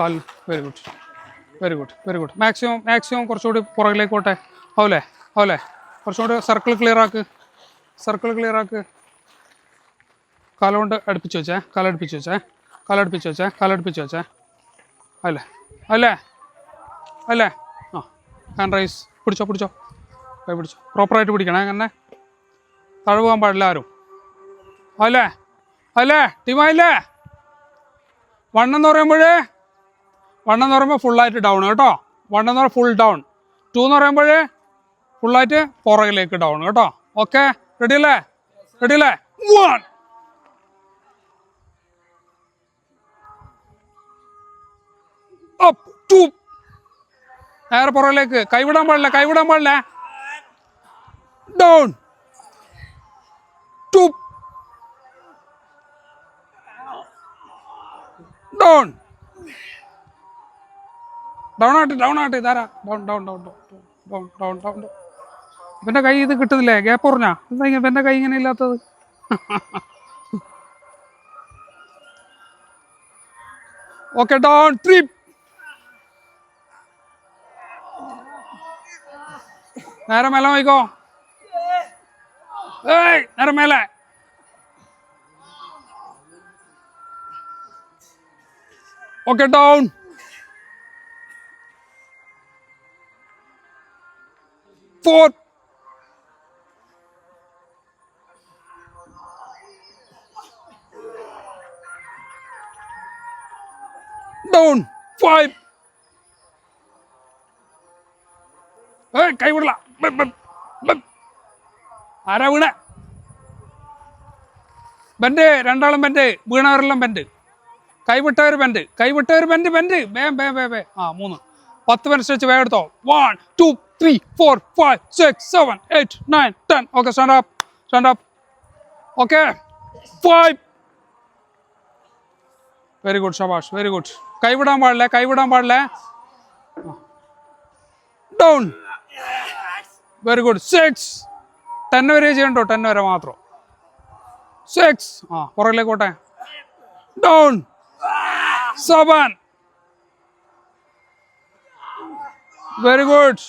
കാൽ very good very good very good maximum maximum കുറച്ചുകൂടി പുറകിലേക്കോട്ടെ ആവൂലേ? ആവൂലേ? കുറച്ചുകൂടി സർക്കിൾ ക്ലിയർ ആക്ക്. സർക്കിൾ ക്ലിയർ ആക്ക്. കാലുകൊണ്ട് അടുപ്പിച്ച് വെച്ചേ. കാലടുപ്പിച്ച് വെച്ചേ. കാലടുപ്പിച്ച് വെച്ചേ. കാലടുപ്പിച്ച് വെച്ചേ. അല്ലേ അല്ലേ അല്ലേ ആ ഹാൻഡ് റൈസ് പിടിച്ചോ പിടിച്ചോ. കൈ പിടിച്ചോ. പ്രോപ്പറായിട്ട് പിടിക്കണേ അങ്ങനെ. താഴെ പോകാൻ പാടില്ല ആരും. അല്ലേ അല്ലേ ടീമായില്ലേ വണ്ണം എന്ന് പറയുമ്പോഴേ വണ്ണം എന്ന് പറയുമ്പോൾ ഫുള്ളായിട്ട് ഡൗൺ കേട്ടോ. വണ്ണം എന്ന് പറയുമ്പോൾ ഫുൾ ഡൗൺ ടു എന്ന് പറയുമ്പോൾ ഫുള്ളായിട്ട് പുറകിലേക്ക് ഡൗൺ കേട്ടോ. ഓക്കെ റെഡി അല്ലേ? റെഡി അല്ലേ? വൺ അപ്പ് നേരെ പുറകിലേക്ക്. കൈവിടാൻ പാടില്ല കൈവിടാൻ പാടില്ല. ഡൗൺ ടു ഡൗൺ ഡൗൺ ആട്ടെ ഡൗൺ ആട്ടെ ഇതാരാ? Down down down down down down down ഇവന്റെ കൈ ഇത് കിട്ടുന്നില്ലേ? ഗ്യാപ്പ് പറഞ്ഞാ എന്താ ഇവന്റെ കൈ ഇങ്ങനെ ഇല്ലാത്തത്? ഓക്കെ ഡൗൺ ത്രീ നേരെ മേലെ നോക്കോ ഏയ് നേരെ മേലെ. Okay down four down Five. ഏയ് കൈ വിടല. ആരാ വീണ? ബെൻഡ് രണ്ടാളും ബെൻഡ്. വീണവരെല്ലാം ബെൻഡ്. കൈവിട്ടവർ ബെൻഡ്. കൈവിട്ടവർ ബെൻഡ് ബെൻഡ്. ബേ ബേ ബേ ബേ ആ മൂന്ന്. പത്ത് മിനിറ്റ് സ്ട്രെച്ച് വേഗം എടുത്തോ. One two three four five six seven eight nine ten okay stand up stand up okay five very good ഷബാഷ് very good കൈവിടാൻ പാടില്ല കൈവിടാൻ പാടില്ല. Down very good six ten വരെ ചെയ്യണ്ടോ? ടെൻ വരെ മാത്രം. സിക്സ് ആ പുറകിലേക്കോട്ടെ down seven very good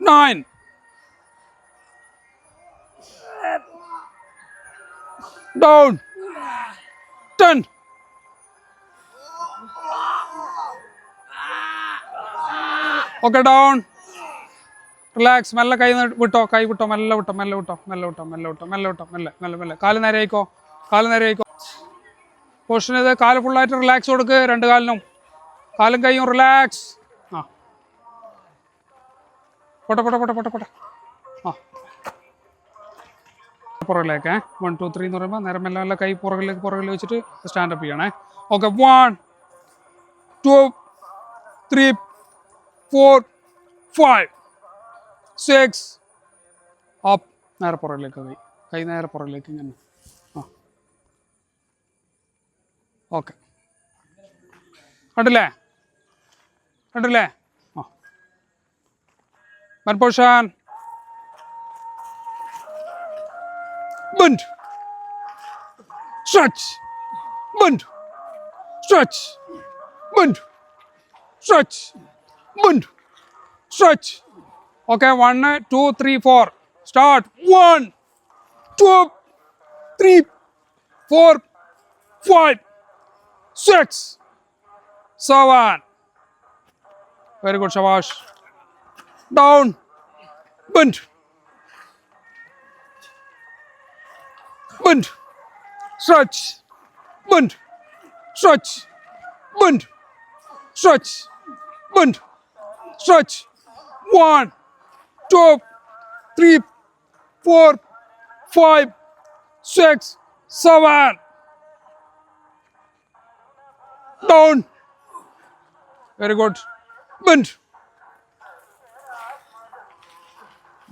nine down ten okay down relax മെല്ലെ കൈ വിട്ടോ? കൈ വിട്ടോ മെല്ലെ വിട്ടോ? മെല്ലെ വിട്ടോ? മെല്ലെ വിട്ടോ? മെല്ലെ വിട്ടോ? മെല്ലെ വിട്ടോ? മെല്ലെ മെല്ലെ മെല്ലെ. കാൽ നേരെ ആയിക്കോ. കാൽ നേരെ ആയിക്കോ. പൊസിഷൻ ചെയ്ത് കാൽ ഫുള്ളായിട്ട് റിലാക്സ് കൊടുക്ക് രണ്ട് കാലിനും. കാലും കൈയും റിലാക്സ് ആ. പോട്ടെ പോട്ടെ പോട്ടെ പോട്ടെ പോട്ടെ. ആ. പുറകിലേക്ക്. വൺ ടു ത്രീ എന്ന് പറയുമ്പോൾ നേരം മെല്ലെ മെല്ലെ കൈ പുറകിലേക്ക് പുറകിൽ വെച്ചിട്ട് സ്റ്റാൻഡപ്പ് ചെയ്യണേ. Okay one two three four five six up നേരെ പുറകിലേക്ക് കൈ കൈ നേരെ പുറകിലേക്ക് ഇങ്ങനെ. ഓക്കെ കണ്ടില്ലേ കണ്ടില്ലേ ആ മൻപോഷാൻ bend stretch bend stretch bend stretch, bend, stretch. Okay, one, two, three, four. Start. One, two, three, four, five, Six, seven. Very good, Shabash. Down, bend, bend, stretch, bend, stretch, bend. stretch, bend, stretch. One, two, three, four, five, six, seven. Down. Very good. Bend.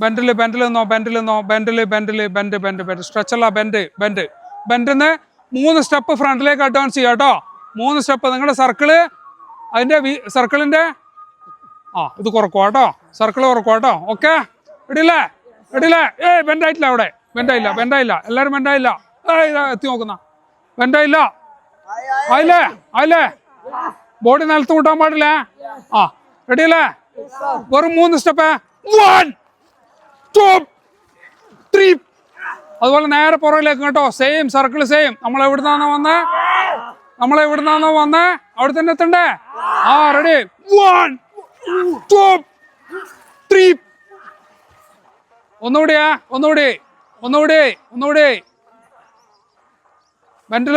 ബെൻഡിൽ ബെൻഡിൽ നിന്നോ ബെൻഡിൽ നിന്നോ ബെൻഡിൽ ബെൻഡിൽ bend bend bend സ്ട്രെച്ചല്ല bend bend ബെൻഡിന്ന് മൂന്ന് സ്റ്റെപ്പ് ഫ്രണ്ടിലേക്ക് അഡ്വാൻസ് ചെയ്യുക കേട്ടോ. മൂന്ന് സ്റ്റെപ്പ്. നിങ്ങളുടെ സർക്കിൾ അതിന്റെ സർക്കിളിന്റെ ആ ഇത് കുറക്കുക കേട്ടോ. സർക്കിൾ കുറക്കുക കേട്ടോ. ഓക്കെ ഇടില്ലേ ഇടില്ലേ ഏയ് ബെൻഡായിട്ടില്ല അവിടെ. ബെൻഡായില്ല ബെൻഡായില്ല എല്ലാവരും ബെൻഡായില്ല ഏയ് എത്തി നോക്കുന്ന. ബെൻഡായില്ല ആയില്ലേ? ആയില്ലേ? ബോഡി നിലത്ത് കൂട്ടാൻ പാടില്ല? ആ റെഡി അല്ലേ വെറും മൂന്ന് സ്റ്റെപ്പ് വൺ ടു ത്രീ അതുപോലെ നേരെ പുറകിലേക്ക് കേട്ടോ. സെയിം സർക്കിൾ സെയിം നമ്മൾ എവിടുന്നാണോ വന്നേ? നമ്മൾ എവിടുന്നാണോ വന്നേ? അവിടെ തന്നെ എത്തണ്ടേ? ആ റെഡി വൺ ടു ത്രീ ഒന്നുകൂടിയാ ഒന്നുകൂടി ഒന്നുകൂടി ഒന്നുകൂടി. വെന്റിൽ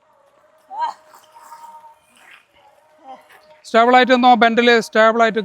സ്റ്റേബിളായിട്ട് നിന്നോ? ബെൻഡിൽ സ്റ്റേബിളായിട്ട്